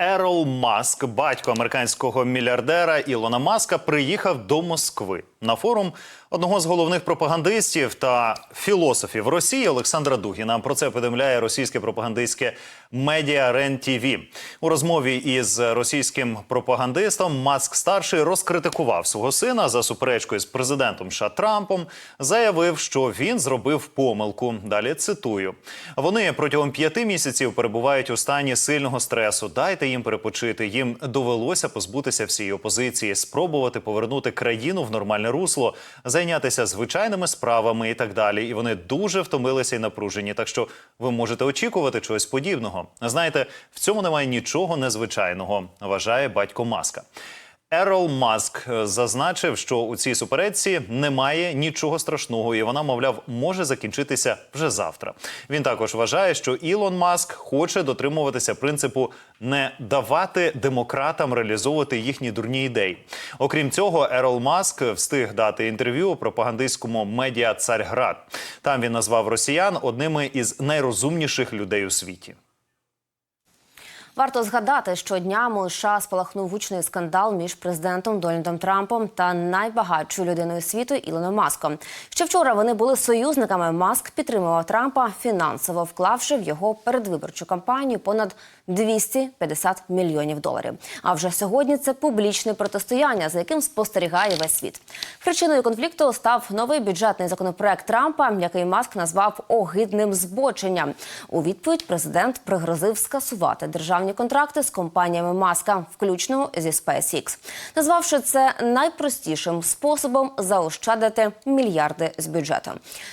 Ерол Маск, батько американського мільярдера Ілона Маска, приїхав до Москви на форум одного з головних пропагандистів та філософів Росії Олександра Дугіна. Про це повідомляє російське пропагандистське медіа рен ТВ. У розмові із російським пропагандистом Маск старший розкритикував свого сина за суперечкою з президентом США Трампом. Заявив, що він зробив помилку. Далі цитую: вони протягом п'яти місяців перебувають у стані сильного стресу. Дайте їм перепочити. Їм довелося позбутися всієї опозиції, спробувати повернути країну в нормальне русло, зайнятися звичайними справами і так далі. І вони дуже втомилися і напружені. Так що ви можете очікувати чогось подібного. Знаєте, в цьому немає нічого незвичайного, вважає батько Маска. Ерол Маск е, зазначив, що у цій суперечці немає нічого страшного, і вона, мовляв, може закінчитися вже завтра. Він також вважає, що Ілон Маск хоче дотримуватися принципу не давати демократам реалізовувати їхні дурні ідеї. Окрім цього, Ерол Маск встиг дати інтерв'ю пропагандистському медіа Царьград. Там він назвав росіян одними із найрозумніших людей у світі. Варто згадати, що днями США спалахнув гучний скандал між президентом Дональдом Трампом та найбагатшою людиною світу Ілоном Маском. Ще вчора вони були союзниками. Маск підтримував Трампа фінансово, вклавши в його передвиборчу кампанію понад 250 мільйонів доларів. А вже сьогодні це публічне протистояння, за яким спостерігає весь світ. Причиною конфлікту став новий бюджетний законопроект Трампа, який Маск назвав огидним збоченням. У відповідь президент пригрозив скасувати державні контракти з компаніями Маска, включно зі SpaceX, назвавши це найпростішим способом заощадити мільярди з бюджету.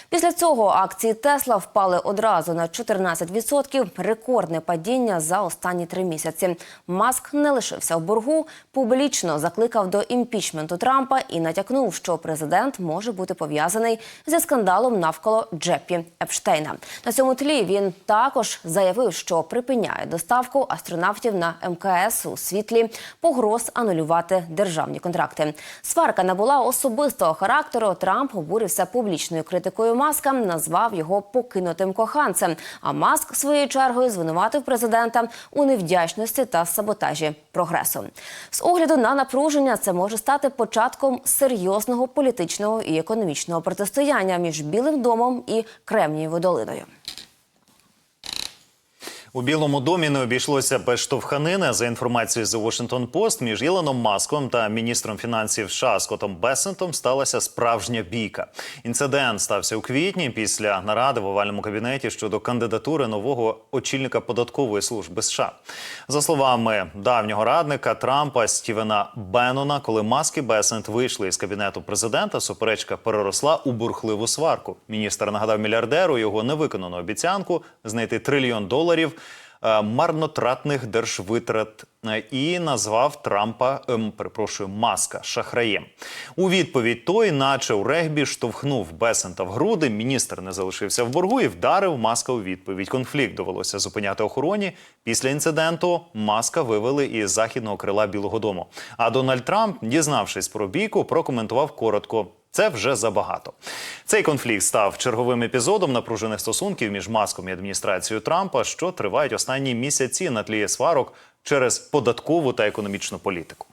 Після цього акції Тесла впали одразу на 14%. Рекордне падіння за останні три місяці. Маск не лишився в боргу, публічно закликав до імпічменту Трампа і натякнув, що президент може бути пов'язаний зі скандалом навколо Джеппі Епштейна. На цьому тлі він також заявив, що припиняє доставку астронавтів на МКС у світлі погроз анулювати державні контракти. Сварка набула особистого характеру. Трамп обурився публічною критикою Маска, назвав його покинутим коханцем. А Маск своєю чергою звинуватив президента у невдячності та саботажі прогресу. З огляду на напруження це може стати початком серйозного політичного і економічного протистояння між Білим домом і Кремнієвою долиною. У Білому домі не обійшлося без штовханини. За інформацією The Washington Post, між Ілоном Маском та міністром фінансів США Скоттом Бесентом сталася справжня бійка. Інцидент стався у квітні після наради в овальному кабінеті щодо кандидатури нового очільника податкової служби США. За словами давнього радника Трампа Стівена Беннона, коли Маск і Бесент вийшли із кабінету президента, суперечка переросла у бурхливу сварку. Міністр нагадав мільярдеру його невиконану обіцянку знайти трильйон доларів марнотратних держвитрат е, і назвав Трампа, ем, перепрошую, маска шахраєм. У відповідь той, наче у регбі, штовхнув Бесента в груди. Міністр не залишився в боргу і вдарив маска у відповідь. Конфлікт довелося зупиняти охороні. Після інциденту маска вивели із західного крила Білого Дому. А Дональд Трамп, дізнавшись про бійку, прокоментував коротко. Це вже забагато. Цей конфлікт став черговим епізодом напружених стосунків між маском і адміністрацією Трампа, що тривають останні місяці на тлі сварок через податкову та економічну політику.